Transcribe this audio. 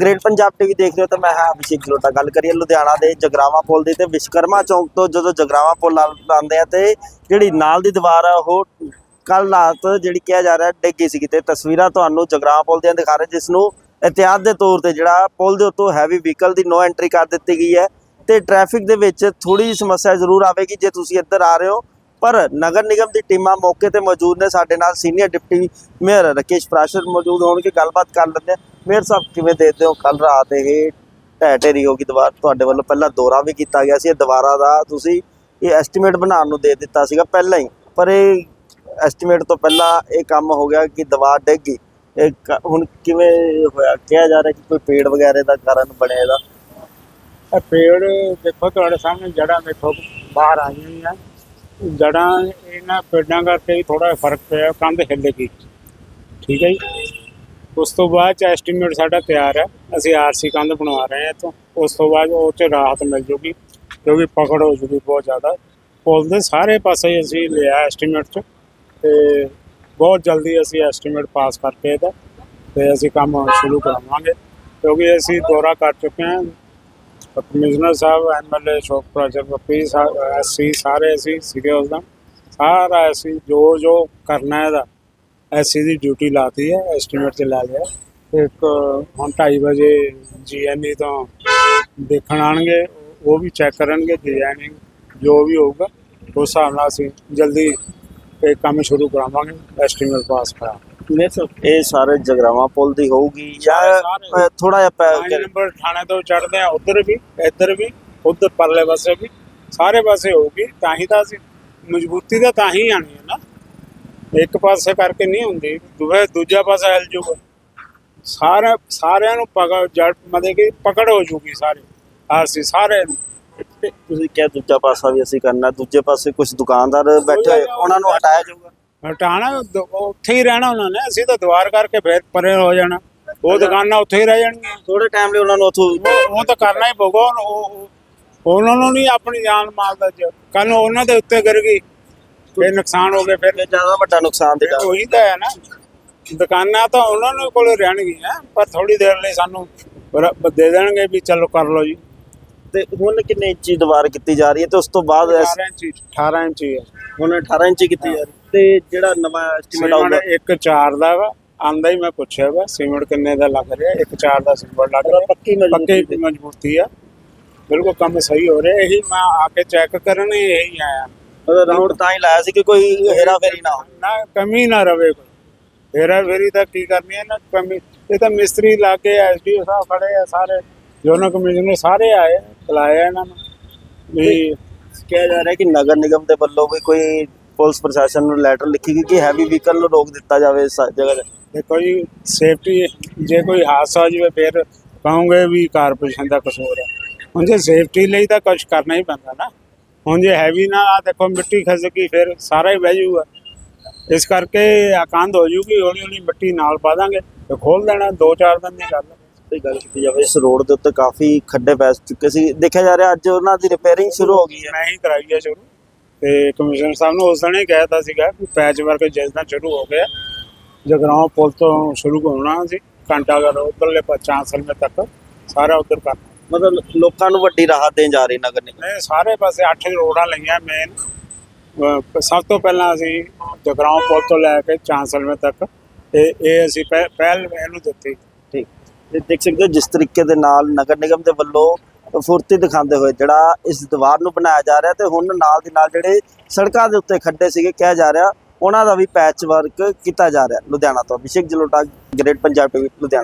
Great Punjab TV ਦੇਖ ਰਹੇ ਹੋ ਤਾਂ ਮੈਂ ਹਾਂ ਅਭਿਸ਼ੇਕ ਜਲੋਟਾ। ਗੱਲ ਕਰੀਏ ਲੁਧਿਆਣਾ ਦੇ ਜਗਰਾਵਾ ਪੁਲ ਦੀ ਤੇ ਵਿਸ਼ਕਰਮਾ ਚੌਂਕ ਤੋਂ ਜਦੋਂ ਜਗਰਾਵਾ ਪੁਲ ਆਉਂਦੇ ਆ ਤੇ ਜਿਹੜੀ ਨਾਲ ਦੀ ਦੀਵਾਰ ਆ, ਉਹ ਕੱਲ ਰਾਤ ਜਿਹੜੀ ਕਿਹਾ ਜਾ ਰਿਹਾ, ਡਿੱਗੀ ਗਈ ਸੀ ਤੇ ਤਸਵੀਰਾਂ ਤੁਹਾਨੂੰ ਜਗਰਾਵਾ ਪੁਲ ਦੀਆਂ ਦਿਖਾ ਰਹੇ, ਜਿਸ ਨੂੰ ਇਤਿਹਾਸ ਦੇ ਤੌਰ ਤੇ ਜਿਹੜਾ ਪੁਲ ਦੇ ਉੱਤੋਂ ਹੈਵੀ ਵਹੀਕਲ ਦੀ ਨੋ ਐਂਟਰੀ ਕਰ ਦਿੱਤੀ ਗਈ ਹੈ ਤੇ ਟ੍ਰੈਫਿਕ ਦੇ ਵਿੱਚ ਥੋੜੀ ਸਮੱਸਿਆ ਜ਼ਰੂਰ ਆਵੇਗੀ ਜੇ ਤੁਸੀਂ ਇੱਧਰ ਆ ਰਹੇ ਹੋ। ਪਰ ਨਗਰ ਨਿਗਮ ਦੀ ਟੀਮਾਂ ਮੌਕੇ ਤੇ ਮੌਜੂਦ ਨੇ, ਸਾਡੇ ਨਾਲ senior deputy mayor Rakesh Prashar ਮੌਜੂਦ ਹੋਣਗੇ, ਗੱਲਬਾਤ ਕਰ ਲੈਂਦੇ ਹਾਂ ਮੇਅਰ ਸਾਹਿਬ, ਕਿਵੇਂ ਦੇਖਦੇ ਹੋ ਕੱਲ ਰਾਤ ਇਹ ਢਹਿ ਢੇਰੀ ਹੋ ਗਈ ਦੀਵਾਰ? ਤੁਹਾਡੇ ਵੱਲੋਂ ਪਹਿਲਾਂ ਦੌਰਾ ਵੀ ਕੀਤਾ ਗਿਆ ਸੀ, ਇਹ ਦੀਵਾਰਾਂ ਦਾ ਤੁਸੀਂ ਇਹ ਐਸਟੀਮੇਟ ਬਣਾਉਣ ਨੂੰ ਦੇ ਦਿੱਤਾ ਸੀਗਾ ਪਹਿਲਾਂ ਹੀ। ਪਰ ਇਹ ਐਸਟੀਮੇਟ ਤੋਂ ਪਹਿਲਾਂ ਇਹ ਕੰਮ ਹੋ ਗਿਆ ਕਿ ਦੀਵਾਰ ਡਿੱਗ ਗਈ। ਇਹ ਹੁਣ ਕਿਵੇਂ ਹੋਇਆ? ਕਿਹਾ ਜਾ ਰਿਹਾ ਕਿ ਕੋਈ ਪੇੜ ਵਗੈਰੇ ਦਾ ਕਾਰਨ ਬਣਿਆ ਇਹਦਾ? ਇਹ ਪੇੜ ਦੇਖੋ ਤੁਹਾਡੇ ਸਾਹਮਣੇ ਜੜਾਂ ਦੇਖੋ, ਬਾਹਰ ਆਈਆਂ ਹੋਈਆਂ ਜੜਾਂ ਇਹਨਾਂ ਪੇੜਾਂ ਕਰਕੇ ਥੋੜਾ ਫ਼ਰਕ ਪਿਆ, ਕੰਧ ਹਿੱਲ ਗਈ। ਠੀਕ ਹੈ ਜੀ? ਉਸ ਤੋਂ ਬਾਅਦ ਚ ਐਸਟੀਮੇਟ ਸਾਡਾ ਤਿਆਰ ਹੈ। ਅਸੀਂ ਆਰਸੀ ਕੰਧ ਬਣਵਾ ਰਹੇ ਹਾਂ ਇੱਥੋਂ। ਉਸ ਤੋਂ ਬਾਅਦ ਉਹ ਚ ਰਾਹਤ ਮਿਲ ਜੂਗੀ ਕਿਉਂਕਿ ਪਕੜ ਹੋ ਜੂਗੀ ਬਹੁਤ ਜ਼ਿਆਦਾ। ਪੁਲ ਦੇ ਸਾਰੇ ਪਾਸੇ ਅਸੀਂ ਲਿਆ ਐਸਟੀਮੇਟ ਚ। ਤੇ ਬਹੁਤ ਜਲਦੀ ਅਸੀਂ ਐਸਟੀਮੇਟ ਪਾਸ ਕਰਕੇ ਇਹਦਾ। ਤੇ ਅਸੀਂ ਕੰਮ ਸ਼ੁਰੂ ਕਰਾਵਾਂਗੇ। ਕਿਉਂਕਿ ਅਸੀਂ ਦੌਰਾ ਕਰ ਚੁੱਕੇ ਹਾਂ। ਕਮਿਸ਼ਨਰ ਸਾਹਿਬ ਐਮਐਲਏ ਸ਼ੋਕ ਪ੍ਰਾਜਰ ਪੱਪੀ ਸਾਹਿਬ ਐਸਸੀ ਸਾਰੇ ਅਸੀਂ ਸੀਗੇ ਉਸ ਦਾ ਸਾਰਾ ਅਸੀਂ ਜੋ ਜੋ ਕਰਨਾ ਹੈ ਇਹਦਾ। ਐਸਸੀ ਦੀ ਡਿਊਟੀ ਲਾਤੀ ਹੈ ਐਸਟੀਮੇਟ ਤੇ ਲਾ ਲਿਆ। ਇੱਕ ਹੁਣ 2:30 ਵਜੇ ਜੀਐਨਈ ਤੋਂ ਦੇਖਣ ਆਣਗੇ ਉਹ ਵੀ ਚੈੱਕ ਕਰਨਗੇ ਡਿਜ਼ਾਈਨਿੰਗ ਜੋ ਵੀ ਹੋਊਗਾ। ਉਸ ਹਿਸਾਬ ਨਾਲ ਅਸੀਂ ਜਲਦੀ ਇਹ ਕੰਮ ਸ਼ੁਰੂ ਕਰਾਵਾਂਗੇ ਐਸਟੀਮੇਟ ਪਾਸ ਕਰਾ ਇਹ ਸਾਰੇ ਜਗਰਾਵਾ ਪੁਲ ਦੀ ਹੋਊਗੀ ਜਾਂ। ਥੋੜਾ ਜਿਹਾ ਪੈ- ਨੰਬਰ ਥਾਣੇ ਤੋਂ ਚੜਦੇ ਆ ਉਧਰ ਵੀ ਇੱਧਰ ਵੀ ਉਧਰ ਪਰਲੇ ਪਾਸੇ ਵੀ ਸਾਰੇ ਪਾਸੇ ਹੋਊਗੀ ਤਾਂ ਹੀ ਤਾਂ ਅਸੀਂ ਮਜ਼ਬੂਤੀ ਤਾਂ ਤਾਂ ਹੀ ਆਣੀ ਹੈ ਨਾ। ਇੱਕ ਪਾਸੇ ਕਰਕੇ ਨਹੀਂ ਹੁੰਦੀ ਦੂਜਾ ਦੂਜਾ ਪਾਸਾ ਹਿਲ ਜੂਗਾ। ਸਾਰੇ ਸਾਰਿਆਂ ਨੂੰ ਪਕੜ ਜੜ ਮਤਲਬ ਕਿ ਪਕੜ ਹੋ ਜੂਗੀ ਸਾਰੇ ਅਸੀਂ ਸਾਰੇ ਨੂੰ। ਤੁਸੀਂ ਕਿਹਾ ਦੂਜਾ ਪਾਸਾ ਵੀ ਅਸੀਂ ਕਰਨਾ ਦੂਜੇ ਪਾਸੇ ਕੁਝ ਦੁਕਾਨਦਾਰ ਬੈਠੇ ਹੋਏ ਉਹਨਾਂ ਨੂੰ ਹਟਾਇਆ ਜਾਊਗਾ? ਹਟਾਣਾ ਉੱਥੇ ਹੀ ਰਹਿਣਾ ਉਹਨਾਂ ਨੇ ਅਸੀਂ ਤਾਂ ਦੁਆਰ ਕਰਕੇ ਫੇਰ ਪਰੇ ਹੋ ਜਾਣਾ। ਉਹ ਦੁਕਾਨਾਂ ਉੱਥੇ ਹੀ ਰਹਿ ਜਾਣਗੀਆਂ। ਥੋੜੇ ਟਾਈਮ ਲਈ ਉਹਨਾਂ ਨੂੰ ਉਥੋਂ ਉਹ ਤਾਂ ਕਰਨਾ ਹੀ ਪਊਗਾ ਉਹ- ਉਹ- ਉਹਨਾਂ ਨੂੰ ਨਹੀਂ ਆਪਣੀ ਜਾਨ ਮਾਲ ਦਾ ਕੱਲ ਨੂੰ ਉਹਨਾਂ ਦੇ ਉੱਤੇ ਗਿਰ ਗਈ। ਫਿਰ ਨੁਕਸਾਨ ਹੋ ਗਿਆ ਫਿਰ ਜ਼ਿਆਦਾ ਵੱਡਾ ਨੁਕਸਾਨ ਦੇ ਉਹੀ ਤਾਂ ਹੈ ਨਾ। ਦੁਕਾਨਾਂ ਤਾਂ ਉਹਨਾਂ ਨੂੰ ਕੋਲ ਰਹਿਣਗੀਆਂ ਪਰ ਥੋੜੀ ਦੇਰ ਲਈ ਸਾਨੂੰ ਰ- ਦੇ ਦੇਣਗੇ ਵੀ ਚਲੋ ਕਰ ਲਓ ਜੀ। ਤੇ ਹੁਣ ਕਿੰਨੇ ਇੰਚੀ ਦੀਵਾਰ ਕੀਤੀ ਜਾ ਰਹੀ ਹੈ ਤੇ ਉਸ ਤੋਂ ਬਾਅਦ ਇਸ- 18 ਇੰਚੀ 18 ਇੰਚੀ ਹੈ। ਹੁਣ 18 ਇੰਚੀ ਕੀਤੀ ਜਾ ਰਹੀ ਹੈ। ਤੇ ਜਿਹੜਾ ਨਵਾਂ ਐਸਟੀਮੇਟ ਆਊਗਾ? ਸੀਮੈਂਟ ਇੱਕ 4 ਦਾ ਵਾ ਆਂਦਾ ਹੀ ਮੈਂ ਪੁੱਛਿਆ ਵਾ ਸੀਮੈਂਟ ਕਿੰਨੇ ਦਾ ਲੱਗ ਰਿਹਾ? ਇੱਕ 4 ਦਾ ਸੀਮੈਂਟ ਲੱਗ ਰਿਹਾ। ਪੱਕੀ ਮਜ਼ਬੂਤੀ ਪੱਕੀ ਮਜ਼ਬੂਤੀ ਆ। ਬਿਲਕੁਲ ਕੰਮ ਸਹੀ ਹੋ ਰਿਹਾ। ਇਹੀ ਮੈਂ ਆ ਕੇ ਚੈੱਕ ਕਰਨ ਹੀ ਇਹੀ ਆਇਆ। ਰਾਉਂਡ ਤਾਂ ਹੀ ਲਾਇਆ ਸੀ ਕਿ ਕੋਈ ਹੇਰਾ ਫੇਰੀ ਨਾ ਹੋਵੇ। ਨਾ ਕਮੀ ਨਾ ਰਵੇ ਕੋਈ। ਫੇਰਾ ਫੇਰੀ ਤਾਂ ਕੀ ਕਰਨੀ ਹੈ ਨਾ ਕਮੀ? ਇਹ ਤਾਂ ਮਿਸਤਰੀ ਲਾ ਕੇ ਐਸਡੀਓ ਸਾਹਿਬ ਖੜੇ ਆ ਸਾਰੇ। ਜੋਨਲ ਕਮਿਸ਼ਨਰ ਸਾਰੇ ਆਏ ਬੁਲਾਇਆ ਇਹਨਾਂ ਨੂੰ। ਵੀ ਕਿਹਾ ਜਾ ਰਿਹਾ ਕਿ ਨਗਰ ਨਿਗਮ ਦੇ ਵੱਲੋਂ ਵੀ ਕੋਈ ਪੁਲਿਸ ਪ੍ਰਸ਼ਾਸਨ ਨੂੰ ਲੈਟਰ ਲਿਖੀ ਗਈ ਕਿ ਹੈਵੀ ਵਹੀਕਲ ਨੂੰ ਰੋਕ ਦਿੱਤਾ ਜਾਵੇ ਇਸ ਜਗ੍ਹਾ ਤੇ? ਦੇਖੋ ਜੀ ਸੇਫਟੀ ਜੇ ਕੋਈ ਹਾਦਸਾ ਹੋ ਜਾਵੇ ਫਿਰ ਕਹੋਗੇ ਵੀ ਕਾਰਪੋਰੇਸ਼ਨ ਦਾ ਕਸੂਰ ਹੈ ਹੁਣ ਜੇ ਸੇਫਟੀ ਲਈ ਤਾਂ ਕੁਝ ਕਰਨਾ ਹੀ ਪੈਂਦਾ ਨਾ। ਹੁਣ ਜੇ ਹੈਵੀ ਨਾ ਆ ਦੇਖੋ ਮਿੱਟੀ ਖਸਕੀ ਫਿਰ ਸਾਰਾ ਹੀ ਬਹਿ ਜਾਊਗਾ। ਇਸ ਕਰਕੇ ਆਕੰਦ ਹੋ ਜੂਗੀ ਹੌਲੀ ਹੌਲੀ ਮਿੱਟੀ ਨਾਲ ਪਾ ਦਾਂਗੇ ਤੇ ਖੋਲ ਦੇਣਾ ਦੋ ਚਾਰ ਦਿਨ ਦੀ ਗੱਲ ਤੇ ਗੱਲ ਕੀਤੀ ਜਾਵੇ ਇਸ ਰੋਡ ਦੇ ਉੱਤੇ ਕਾਫੀ ਖੱਡੇ ਪੈ ਚੁੱਕੇ ਸੀ। ਦੇਖਿਆ ਜਾ ਰਿਹਾ ਅੱਜ ਉਹਨਾਂ ਦੀ ਰਿਪੇਅਰਿੰਗ ਸ਼ੁਰੂ ਹੋ ਗਈ ਹੈ। ਮੈਂ ਹੀ ਕਰਾਈ ਹੈ ਸ਼ੁਰੂ ਤੇ ਕਮਿਸ਼ਨਰ ਸਾਹਿਬ ਨੂੰ ਉਸ ਦਿਨ ਹੀ ਕਹਿਤਾ ਸੀਗਾ ਕਿ ਪੈਚ ਵਰਕ ਜਿਸ ਦਿਨ ਸ਼ੁਰੂ ਹੋ ਗਿਆ ਜਗਰਾਉਂ ਪੁਲ ਤੋਂ ਸ਼ੁਰੂ ਹੋਣਾ ਸੀ ਘੰਟਾ ਘਰ ਉਧਰਲੇ ਚਾਂਸਲਮੇ ਤੱਕ ਸਾਰਾ ਉਧਰ ਕਰ ਮਤਲਬ ਲੋਕਾਂ ਨੂੰ ਵੱਡੀ ਰਾਹਤ ਦੇਣ ਜਾ ਰਹੀ ਨਗਰ ਨਿਗਮ। ਇਹ ਸਾਰੇ ਪਾਸੇ ਅੱਠ ਰੋਡਾਂ ਲਈਆਂ ਮੇਨ ਸਭ ਤੋਂ ਪਹਿਲਾਂ ਅਸੀਂ ਜਗਰਾਉਂ ਪੁਲ ਤੋਂ ਲੈ ਕੇ ਚਾਂਸਲਮੇ ਤੱਕ ਇਹ ਇਹ ਅਸੀਂ ਪਹਿ- ਪਹਿਲ ਇਹਨੂੰ ਦਿੱਤੀ। ਠੀਕ। ਤੇ ਦੇਖ ਸਕਦੇ ਹੋ ਜਿਸ ਤਰੀਕੇ ਦੇ ਨਾਲ ਨਗਰ ਨਿਗਮ ਦੇ ਵੱਲੋਂ ਫੁਰਤੀ ਦਿਖਾਉਂਦੇ ਹੋਏ ਜਿਹੜਾ ਇਸ ਦੀਵਾਰ ਨੂੰ ਬਣਾਇਆ ਜਾ ਰਿਹਾ ਤੇ ਹੁਣ ਨਾਲ ਦੀ ਨਾਲ ਜਿਹੜੇ ਸੜਕਾਂ ਦੇ ਉੱਤੇ ਖੱਡੇ ਸੀਗੇ ਕਿਹਾ ਜਾ ਰਿਹਾ ਉਹਨਾਂ ਦਾ ਵੀ ਪੈਚ ਵਰਕ ਕੀਤਾ ਜਾ ਰਿਹਾ ਲੁਧਿਆਣਾ ਤੋਂ। Abhishek Jalota great Punjab TV Ludhiana.